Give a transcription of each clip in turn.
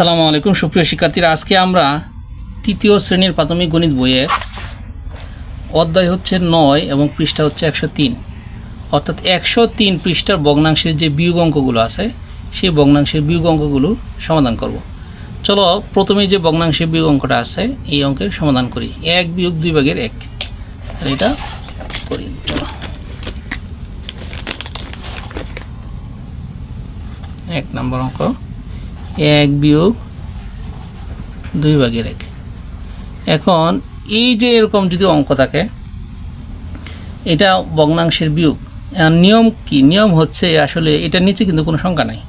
আসসালামু আলাইকুম। সুপ্রিয় শিক্ষার্থীরা, আজকে আমরা তৃতীয় শ্রেণির প্রাথমিক গণিত বইয়ের অধ্যায় হচ্ছে নয় এবং পৃষ্ঠা হচ্ছে একশো তিন। অর্থাৎ একশো তিন পৃষ্ঠার ভগ্নাংশের যে বিয়োগ অঙ্কগুলো আছে, সেই ভগ্নাংশের বিয়োগ অঙ্কগুলো সমাধান করব। চলো প্রথমে যে ভগ্নাংশের বিয়োগ অঙ্কটা আছে, এই অঙ্কের সমাধান করি। এক বিয়োগ দুই ভাগের এক। এটা করি, চলো। এক নম্বর অঙ্ক। এক বিয়োগ দুই ভাগের এক। এখন এই যে এরকম যদি অঙ্ক থাকে, এটা ভগ্নাংশের বিয়োগ। নিয়ম কি? নিয়ম হচ্ছে আসলে এটার নিচে কিন্তু কোনো সংখ্যা নাই।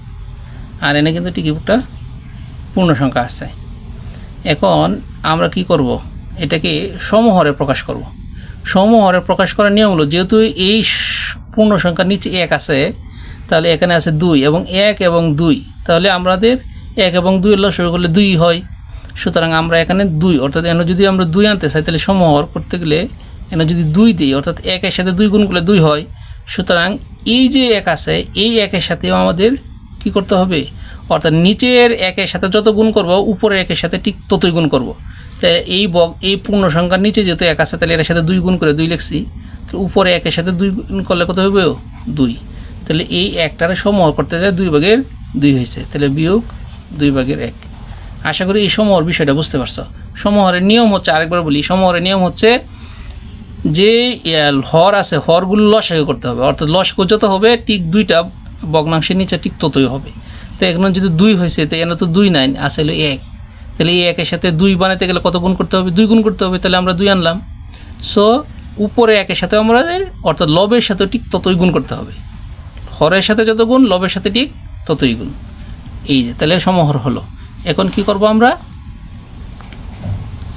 আর এনে কিন্তু টিকি একটা পূর্ণ সংখ্যা আছে। এখন আমরা কি করব? এটাকে সমহরে প্রকাশ করব। সমহরে প্রকাশ করার নিয়ম হলো, যেহেতু এই পূর্ণ সংখ্যার নিচে এক আছে, তাহলে এখানে আছে দুই এবং এক এবং দুই। তাহলে আমাদের এক এবং দুই লসই করলে দুই হয়। সুতরাং আমরা এখানে দুই, অর্থাৎ এখানে যদি আমরা দুই আনতে চাই, তাহলে সমহর করতে গেলে এখানে যদি দুই দিই, অর্থাৎ একের সাথে দুই গুণ করলে দুই হয়। সুতরাং এই যে এক আছে, এই একের সাথেও আমাদের কি করতে হবে? অর্থাৎ নিচের একের সাথে যত গুণ করব, উপরের একের সাথে ঠিক ততই গুণ করব। তাই এই বগ, এই পূর্ণ সংখ্যার নিচে যেহেতু এক আছে, তাহলে এর সাথে দুই গুণ করে দুই লিখছি। তো উপরে একের সাথে দুই গুণ করলে কত হবে? দুই। তাহলে এই একটারে সমূহ করতে যায় দুই ভাগের দুই হয়েছে। তাহলে বিয়োগ দুই ভাগের এক। আশা করি এই সমূহর বিষয়টা বুঝতে পারছ। সমূহরের নিয়ম হচ্ছে আরেকবার বলি, সমূহরের নিয়ম হচ্ছে যে হর আছে, হরগুলো লসাগু করতে হবে। অর্থাৎ লসাগু যত হবে, ঠিক দুইটা ভগ্নাংশের নিচে ঠিক ততই হবে। তো এখন যদি দুই হয়েছে, তো এখানে তো দুই নাই আসলে এক। তাহলে এই একের সাথে দুই বানাতে গেলে কত গুণ করতে হবে? দুই গুণ করতে হবে, তাহলে আমরা দুই আনলাম। সো উপরে একের সাথে আমাদের অর্থাৎ লবের সাথে ঠিক ততই গুণ করতে হবে। হরের সাথে যত গুণ, লবের সাথে ঠিক ততই গুণ। এই যে, তাহলে সমহর হলো। এখন কি করব আমরা?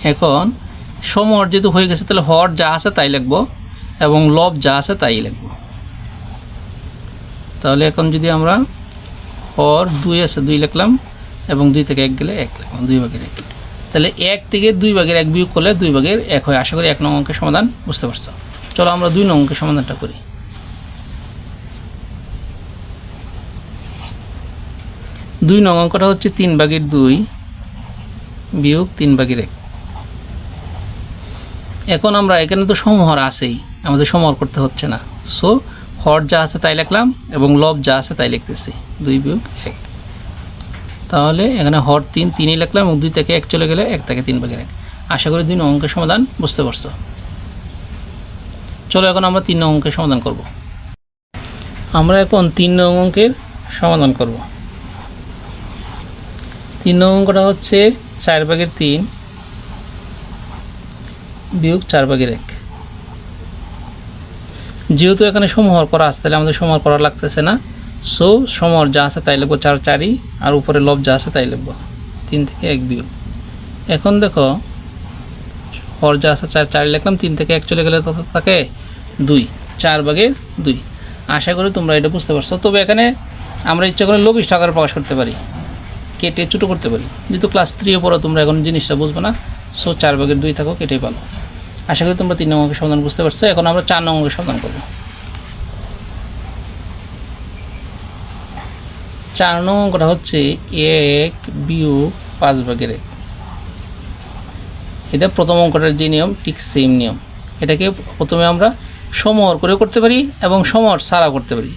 এখন সমহর যেহেতু হয়ে গেছে, তাহলে হর যা আছে তাই লিখব এবং লব যা আছে তাই লিখব। তাহলে এখন যদি আমরা হর দুই আছে, দুই লিখলাম এবং দুই থেকে এক গেলে এক লিখলাম, দুই ভাগের এক। তাহলে এক থেকে দুই ভাগের এক বিয়োগ করলে দুই ভাগের এক হয়। আশা করি এক নং অঙ্কের সমাধান বুঝতে পারছ। চলো আমরা দুই নং অঙ্কের সমাধানটা করি। দুই নং অঙ্কটা হচ্ছে তিন ভাগের দুই বিয়োগ তিন ভাগের এক। এখন আমরা এখানে তো সমহর আছেই, আমাদের সমহর করতে হচ্ছে না। সো হর যা আছে তাই লিখলাম এবং লব যা আছে তাই লিখতেছি, দুই বিয়োগ এক। তাহলে এখানে হর তিন, তিনই লিখলাম এবং দুই থেকে এক চলে গেলে এক থেকে তিন ভাগের এক। আশা করি দুই নং অঙ্কের সমাধান বুঝতে পারছ। চলো এখন আমরা তিন নং অঙ্কের সমাধান করব। আমরা এখন তিন নং অঙ্কের সমাধান করব। তিন নং হচ্ছে চার ভাগের তিন বিয়োগ চার ভাগের এক। যেহেতু এখানে সমহর করা আছে, তাহলে আমাদের সমহর করা লাগতেছে না। সো সমহর যা আছে তাই লিখব চার চারই আর উপরে লব যা আছে তাই লিখব। তিন থেকে এক বিয়োগ। এখন দেখো, হর যা আছে চার চার লিখলাম, তিন থেকে এক চলে গেলে তত থাকে? দুই, চার ভাগের দুই। আশা করি তোমরা এটা বুঝতে পারছ। তবে এখানে আমরা ইচ্ছা করে লবিশ টাকার প্রকাশ করতে পারি। কেটে ছোটো করতে পারি। যেহেতু ক্লাস থ্রিও পড়ো, তোমরা এখন জিনিসটা বুঝবে না। সো চার ভাগের দুই থাকো কেটেই পালো আশা করি তোমরা তিন নম্বরের সমাধান বুঝতে পারছ। এখন আমরা চার নম্বরের সমাধান করব। চার নং অঙ্কটা হচ্ছে এক বিয়োগ পাঁচ ভাগের এক। এটা প্রথম অঙ্কটার যে নিয়ম, ঠিক সেম নিয়ম। এটাকে প্রথমে আমরা সমহর করে করতে পারি এবং সমহর সারা করতে পারি।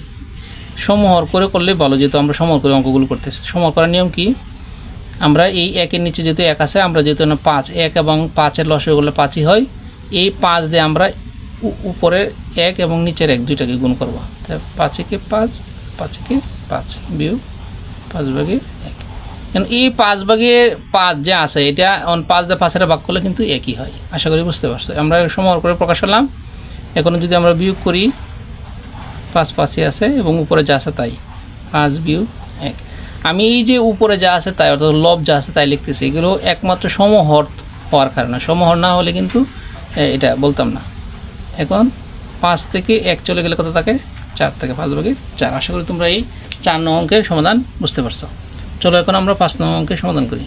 সমহর করে করলে ভালো, যেহেতু আমরা সমহর করে অঙ্কগুলো করতেছি। সমহর করার নিয়ম কি? আমরা এই একের নিচে যেহেতু এক আছে, আমরা যেহেতু না পাঁচ, এক এবং পাঁচের লসে করলে পাঁচই হয়, এই পাঁচ দিয়ে আমরা উপরের এক এবং নিচের এক দুইটাকে গুণ করব। তাই পাঁচেকে পাঁচ পাঁচ পাঁচেকে পাঁচ বিয়োগ পাঁচ ভাগে এক। কারণ এই পাঁচ ভাগে পাঁচ যে আছে, এটা অন পাঁচ দিয়ে পাঁচের ভাগ করলে কিন্তু একই হয়। আশা করি বুঝতে পারছ। আমরা সমহর করে প্রকাশ করলাম। এখন যদি আমরা বিয়োগ করি পাঁচই আছে এবং উপরে যা আছে তাই। পাঁচ বিয়োগ এক। আমি এই যে উপরে যা আছে তাই, অর্থাৎ লব যা আছে তাই লিখতেছি, এগুলো একমাত্র সমহর হওয়ার কারণে। সমহর না হলে কিন্তু এটা বলতাম না। এখন পাঁচ থেকে এক চলে গেলে কত থাকে? চার থেকে, পাঁচ ভাগে চার। আশা করি তোমরা এই চার নং অঙ্কের সমাধান বুঝতে পারছ। চলো এখন আমরা পাঁচ নং অঙ্কের সমাধান করি।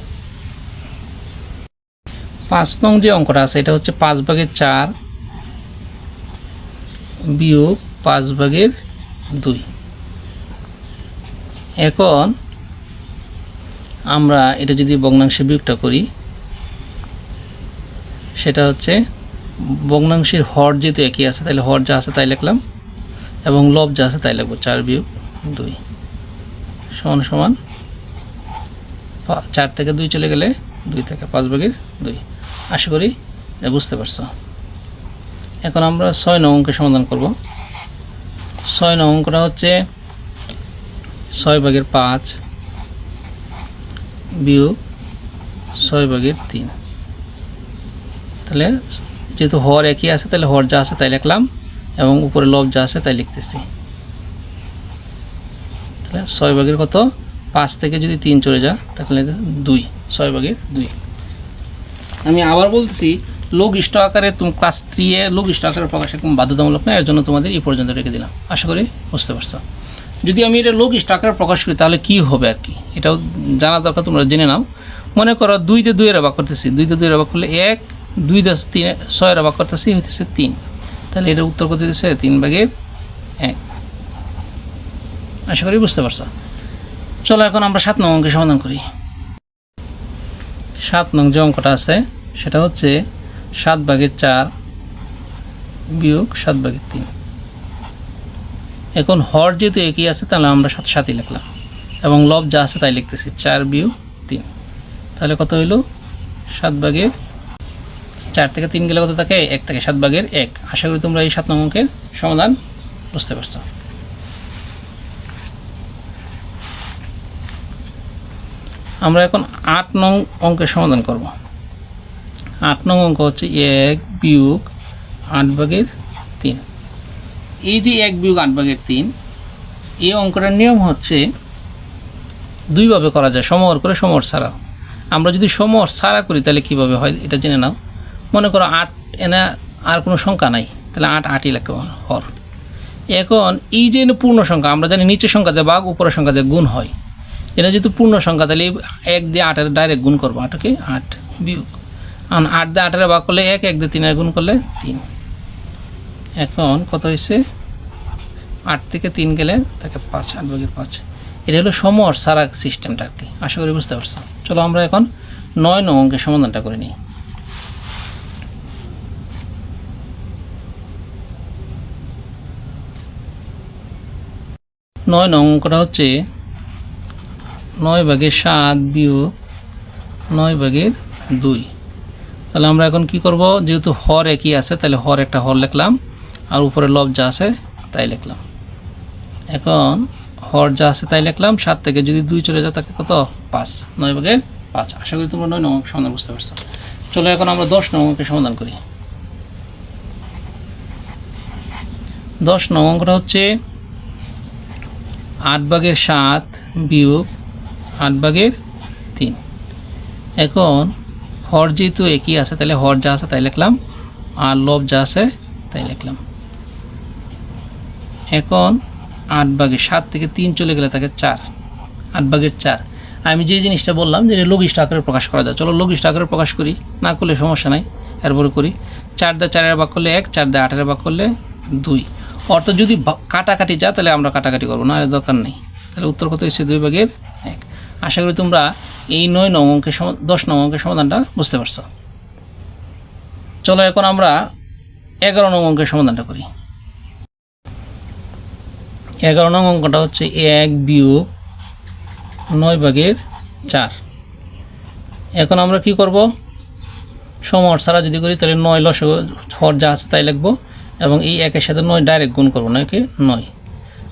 পাঁচ নং যে অঙ্কটা আছে, এটা হচ্ছে পাঁচ ভাগের চার বিয়োগ পাঁচ ভাগের দুই। এখন আমরা এটা যদি ভগ্নাংশে বিয়োগটা করি, সেটা হচ্ছে ভগ্নাংশের হর যেহেতু একই আছে, তাহলে হর যা আছে তাই লিখলাম এবং লব যা আছে তাই লিখব, চার বিয়োগ দুই। সমান সমান চার থেকে দুই চলে গেলে দুই থেকে পাঁচ ভাগের দুই। আশা করি এটা বুঝতে পারছ। এখন আমরা ছয় নং অঙ্কের সমাধান করব। ছয় নং অঙ্কটা হচ্ছে ছয় ভাগের পাঁচ বিয়োগ ছয় ভাগের তিন। তাহলে যেহেতু হর একই আছে, তাহলে হর যা আছে তাই লিখলাম এবং উপরে লব যা আছে তাই লিখতেছি। তাহলে ছয় ভাগের কত? পাঁচ থেকে যদি তিন চলে যা তাহলে দুই, ছয় ভাগের দুই। আমি আবার বলতেছি লোক ইষ্ট আকারে তুমি ক্লাস থ্রি এ লোক ইষ্ট আকারে প্রকাশ একদম বাধ্যতামূলক না এর জন্য তোমাদের এই পর্যন্ত রেখে দিলাম। আশা করি বুঝতে পারছ। যদি আমি এটা লোক ইষ্ট আকারে প্রকাশ করি, তাহলে কী হবে আর কি? এটাও জানা দরকার, তোমরা জেনে নাও। মনে করো দুইতে দুইয়ের অবাক করতেছি। দুইতে দুইয়ের অবাক করলে এক দুই দশ তিন, ছয়ের অবাক করতেছি হইতেছে তিন। তাহলে এটা উত্তর করতে দিতেছে তিন ভাগের এক। আশা করি বুঝতে পারছ। চলো এখন আমরা সাত নং অঙ্কের সমাধান করি। সাত নং যে অঙ্কটা আছে, সেটা হচ্ছে সাত ভাগের চার বিয়োগ সাত ভাগের তিন। এখন হর যেহেতু একই আছে, তাহলে আমরা সাত, সাতই লিখলাম। এবং লব যা আছে তাই লিখতেছি, চার বিয়োগ তিন। তাহলে কত হইল? সাত ভাগের চার থেকে তিন গেলে কত থাকে? এক থেকে সাত ভাগের এক। আশা করি তোমরা এই সাত নং অঙ্কের সমাধান বুঝতে পারছ। আমরা এখন আট নং অঙ্কের সমাধান করব। আট নং অঙ্ক হচ্ছে এক বিয়োগ আট ভাগের তিন। এই যে এক বিয়োগ আট ভাগের তিন, এই অঙ্কটার নিয়ম হচ্ছে দুইভাবে করা যায়, সমর করে সমর ছাড়া। আমরা যদি সমর ছাড়া করি তাহলে কীভাবে হয় এটা জেনে নাও। মনে করো আট এনে আর কোনো সংখ্যা নাই, তাহলে আট আটই লাগবে হর। এখন এই যে পূর্ণ সংখ্যা, আমরা জানি নিচের সংখ্যা দিয়ে বাঘ উপরের সংখ্যা দিয়ে গুণ হয়। এটা যেহেতু পূর্ণ সংখ্যা, তাহলে এক দিয়ে আটের ডাইরেক্ট গুণ করব, আটকে আট বিয়োগ। আট দিয়ে আটের ভাগ করলে এক এক দিয়ে তিনের গুণ করলে তিন। এখন কত হয়েছে? আট থেকে তিন গেলে তাকে পাঁচ, আট ভাগের পাঁচ। এটা হলো সমর সারা সিস্টেমটা আর কি। আশা করি বুঝতে পারছ। চলো আমরা এখন নয় নং অঙ্কের সমাধানটা করে নিই। নয় নং অঙ্কটা হচ্ছে নয় ভাগের সাত বিয়োগ নয় ভাগের দুই। তাহলে আমরা এখন কি করব? যেহেতু হর একই আছে, তাহলে হর একটা হর লিখলাম। আর উপরে লব যা আছে, তাই লিখলাম। এখন হর যা আছে, তাই লিখলাম। সাত থেকে যদি দুই চলে যায়, তাকে কত? পাঁচ। নয় ভাগের পাঁচ। আশা করি তোমরা নয় নঙ্ক সমাধান বুঝতে পারছ। চলো এখন আমরা দশ নঙ্কের সমাধান করি। দশ নং অঙ্কটা হচ্ছে আট ভাগের সাত বিয়োগ আট ভাগের তিন। এখন হর যেহেতু একই আছে, তাহলে হর যা আছে তাই লিখলাম, আর লব যা আছে তাই লিখলাম। এখন আট ভাগের সাত থেকে তিন চলে গেলে তাকে চার, আট ভাগের চার। আমি যে জিনিসটা বললাম যে লঘিষ্ঠ আকারে প্রকাশ করা যায়, চলো লঘিষ্ঠ আকারে প্রকাশ করি, না করলে সমস্যা নাই, এরপরে করি। চার দা চারের ভাগ করলে এক, চার দা আটের ভাগ করলে দুই। অর্থ যদি কাটাকাটি যা, তাহলে আমরা কাটাকাটি করব না দরকার নেই। তাহলে উত্তর কত হচ্ছে দুই ভাগের এক। আশা করি তোমরা এই নয় নং অঙ্কের দশ নং অঙ্কের সমাধানটা বুঝতে পারছ। চলো এখন আমরা এগারো নং অঙ্কের সমাধানটা করি। এগারো নং অঙ্কটা হচ্ছে এক বিয়োগ নয় ভাগের চার। এখন আমরা কি করব? সমর ছাড়া যদি করি তাহলে নয় লস হর যা আছে তাই লিখব এবং এই একের সাথে নয় ডাইরেক্ট গুণ করব নয়কে নয়।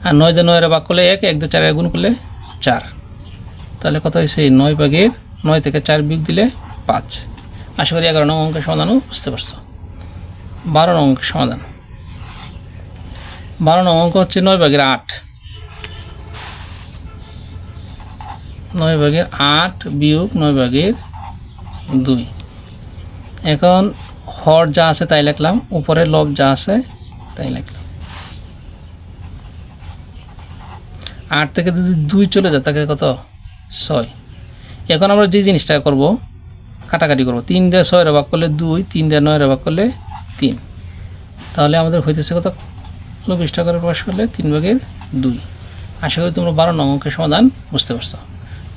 আর নয় দিয়ে নয়ের ভাগ করলে এক এক দিয়ে চারের গুণ করলে চার। তাহলে কত হয়েছে নয় ভাগের নয় থেকে চার বিয়োগ দিলে পাঁচ। আশা করি এগারো নং অঙ্কের সমাধানও বুঝতে পারছ। বারো নং অঙ্কের সমাধান। বারো নং অঙ্ক হচ্ছে নয় ভাগের আট। নয় ভাগের আট বিয়োগ নয় ভাগের দুই। এখন হর যা আছে তাই লিখলাম উপরে লব যা আছে তাই লিখলাম। আট থেকে যদি দুই চলে যায় তাকে কত? ছয়। এখন আমরা যে জিনিসটা করব, কাটাকাটি করব। তিন দিয়ে ছয়ের ভাগ করলে দুই, তিন দিয়ে নয়ের ভাগ করলে তিন। তাহলে আমাদের হইতেছে কত? চব্বিশ টাকার প্রকাশ করলে তিন ভাগের দুই। আশা করি তোমরা বারো নং অঙ্কের সমাধান বুঝতে পারছ।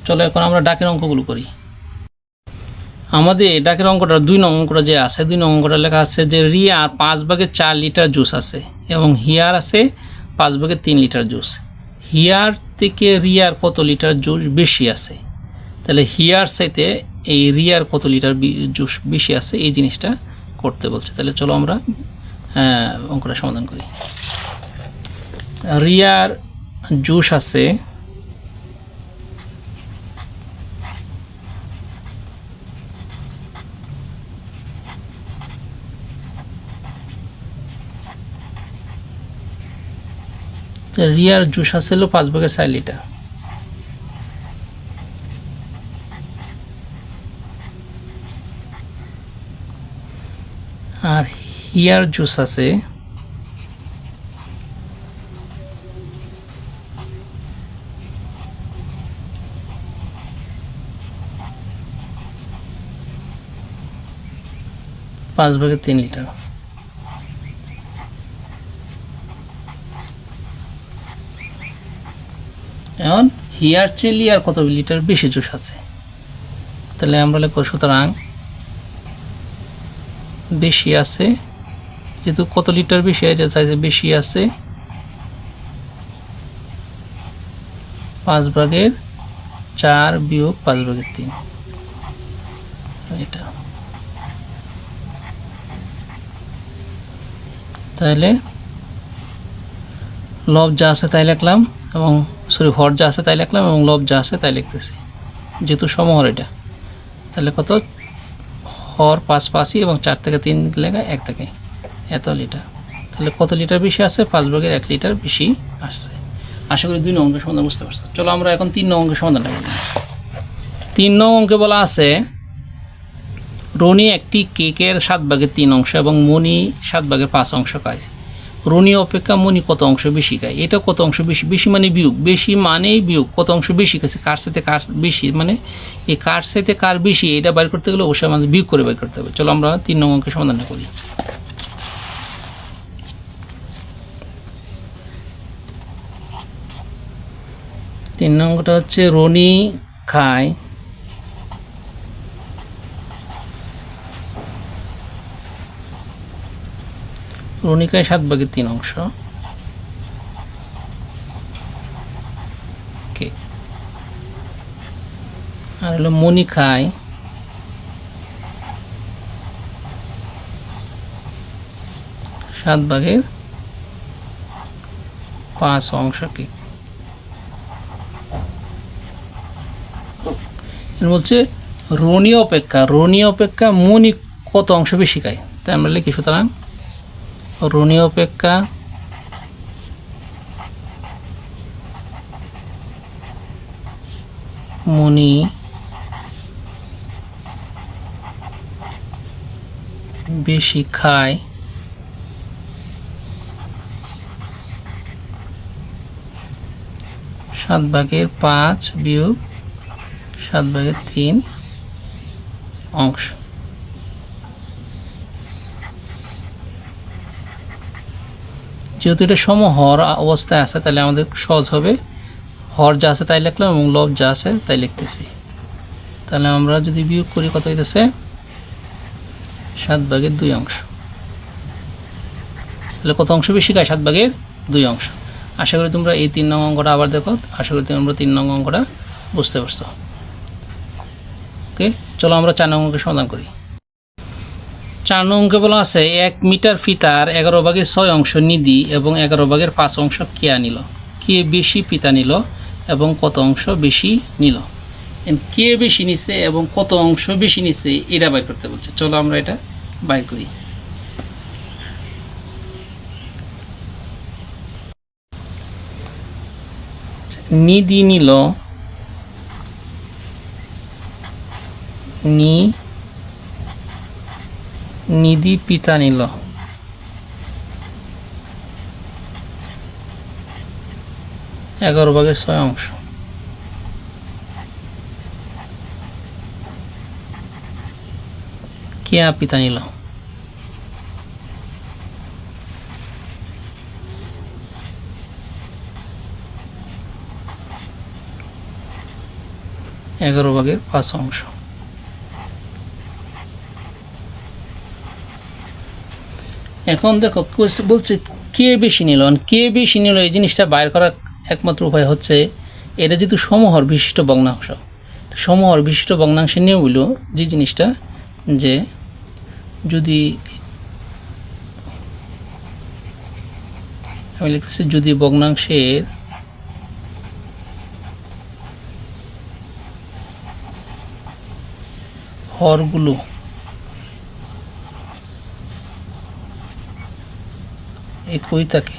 চলো এখন আমরা ডাকের অঙ্কগুলো করি। আমাদের ডাকের অঙ্কটা দুই নং অঙ্কটা যে আছে, দুই নং অঙ্কটা লেখা আছে যে রিয়ার পাঁচ ভাগে চার লিটার জুস আছে এবং হিয়ার আছে পাঁচ ভাগে তিন লিটার জুস। হিয়ার থেকে রিয়ার কত লিটার জুস বেশি আছে? তাহলে হিয়ার সাইতে এই রিয়ার কত লিটার জুস বেশি আছে? এই জিনিসটা করতে বলছে। তাহলে চলো আমরা আহ, অঙ্কটা সমাধান করি। রিয়ার জুস আছে রিয়ার জুস আছে পাঁচ ভাগের চার লিটার। আর হিয়ার জুস আছে। পাঁচ ভাগের তিন লিটার। এখন হিয়ার চেয়ে লিয়ার কত লিটার বেশি জুস আছে? তাহলে আমরা লিখব, সুতরাং বেশি আছে, যেহেতু কত লিটার বেশি এটা চাইছে বেশি আছে, পাঁচ ভাগের চার বিয়োগ পাঁচ ভাগের তিন। এটা। তাহলে লব যা আছে তাই লিখলাম, এবং সরি হর যা আছে তাই লিখলাম এবং লব যা আছে তাই লিখতেছি। যেহেতু সমহর এটা। তাহলে কত? হর পাঁচ পাঁচই এবং চার থেকে তিন লেখা এক থেকে। এত লিটার। তাহলে কত লিটার বেশি আছে? পাঁচ ভাগের এক লিটার বেশি আসছে। আশা করি দুই নং অঙ্কের সমাধান বুঝতে পারছ। চলো আমরা এখন তিন নং অঙ্কের সমাধানটা করি। তিন নং অঙ্কে বলা আছে রনি একটি কেকের সাত ভাগের তিন অংশ এবং মনি সাত ভাগের পাঁচ অংশ খায় রনি অপেক্ষা মণি কত অংশ বেশি খায়? এটা কত অংশ বেশি? বেশি মানে বিয়োগ। বেশি মানেই বিয়োগ। কত অংশ বেশি খাচ্ছে? কার সাথে কার বেশি? মানে এই কার সাথে কার বেশি, এটা বাইর করতে গেলে অবশ্যই আমাদের বিয়োগ করে বাইর করতে হবে। চলো আমরা তিন নং অঙ্কের সমাধানটা করি। তিন নম্বরটা হচ্ছে রনি খায়। রনিকায় সাত ভাগের তিন অংশ। কে আর হলো মনিকায় সাত ভাগের পাঁচ অংশ কি? বলছে রনি অপেক্ষা রনি অপেক্ষা মনি কত অংশ বেশি খায়? তাই আমরা লিখি সুতরাং রনি অপেক্ষা। মনি। বেশি খায়। সাত ভাগের পাঁচ বিয়োগ সাত ভাগের তিন অংশ। যেহেতু এটা সম হর অবস্থায় আছে, তাহলে আমাদের সহজ হবে। হর যা আছে তাই লিখলাম এবং লব যা আছে তাই লিখতেছি। তাহলে আমরা যদি বিয়োগ করি, কত হইতেছে? সাত ভাগের দুই অংশ। তাহলে কত অংশ বেশি খায়? সাত ভাগের দুই অংশ। আশা করি তোমরা এই তিন নং অঙ্কটা আবার দেখো। আশা করি তোমরা তিন নং অঙ্কটা বুঝতে পারছ। ওকে, চলো আমরা চার নং অঙ্কের সমাধান করি। চার অঙ্কে বলা আছে, এক মিটার ফিতার এগারো ভাগের ছয় অংশ নিধি এবং এগারো ভাগের পাঁচ অংশ কেয়া নিল। কে বেশি ফিতা নিল এবং কত অংশ বেশি নিল? কে বেশি নিছে এবং কত অংশ বেশি নিছে, এটা বাইর করতে বলছে। চলো আমরা এটা বাইর করি। নিধি নিল, নি নিধি পিতা নিল। এগারো ভাগের ছয় অংশ। কেয়া পিতা নিল। এগারো ভাগের পাঁচ অংশ। এখন দেখো, বলছে কে বেশি নিল? কে বেশি নিল? এই জিনিসটা বাইর করার একমাত্র উপায় হচ্ছে, এটা যেহেতু সমহর বিশিষ্ট ভগ্নাংশ, তো সমহর বিশিষ্ট ভগ্নাংশের নিয়ম হইল যে জিনিসটা যে যদি আমি লিখতেছি, যদি ভগ্নাংশের হরগুলো একই থাকে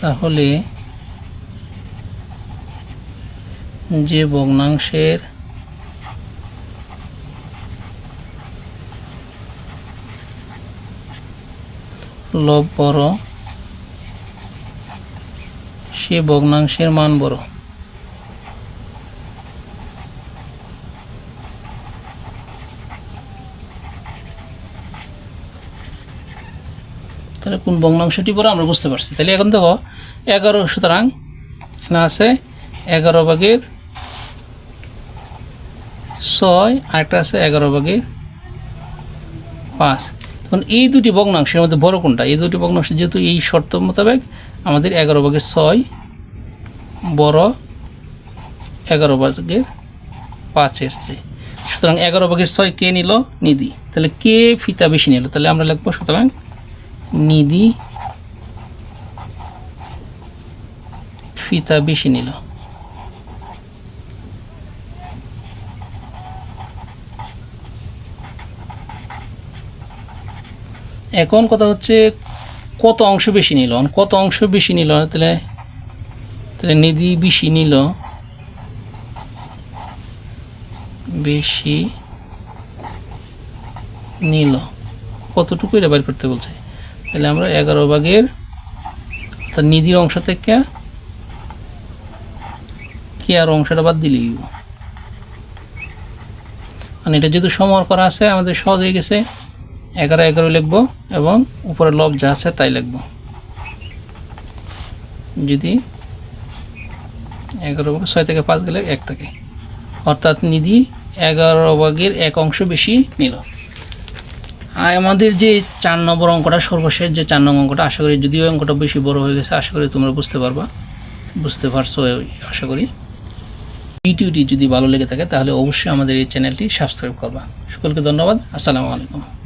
তাহলে যে ভগ্নাংশের লব বড় সে ভগ্নাংশের মান বড়। তাহলে কোন ভগ্নাংশটি পরে আমরা বুঝতে পারছি। তাহলে এখন দেখো, এগারো, সুতরাং এখানে আছে এগারো ভাগের ছয়, আরেকটা আছে এগারো ভাগের পাঁচ। তখন এই দুটি ভগ্নাংশের মধ্যে বড় কোনটা? এই দুটি ভগ্নাংশ যেহেতু এই শর্ত মোতাবেক আমাদের এগারো ভাগের ছয় বড় এগারো ভাগের পাঁচ এসছে সুতরাং এগারো ভাগের ছয় কে নিল? নিধি। তাহলে কে ফিতা বেশি নিল? তাহলে আমরা লিখব সুতরাং নিধি ফিতা বেশি নিল। এখন কথা হচ্ছে কত অংশ বেশি নিল? কত অংশ বেশি নিল? তাহলে তাহলে নিধি বেশি নিল। বেশি নিল। কতটুকু এটা বের করতে বলছে? তাহলে আমরা এগারো ভাগের তার নিধির অংশ থেকে কে আর অংশটা বাদ হইব। মানে এটা যেহেতু সমর করা আছে, আমাদের সহজ হয়ে গেছে। এগারো এগারো লিখব এবং উপরে লব যা আছে তাই লিখব। যদি এগারো ছয় থেকে পাঁচ গেলে এক থাকে। অর্থাৎ নিধি এগারো ভাগের এক অংশ বেশি নিল। আমাদের যে চার নম্বর অঙ্কটা, সর্বশেষ যে চার নম্বর অঙ্কটা, আশা করি যদিও অঙ্কটা বেশি বড় হয়ে গেছে, আশা করি তোমরা বুঝতে পারবা। বুঝতে পারছ, আশা করি। ভিডিওটি যদি ভালো লেগে থাকে, তাহলে অবশ্যই আমাদের এই চ্যানেলটি সাবস্ক্রাইব করবা। সকলকে ধন্যবাদ। আসসালামু আলাইকুম।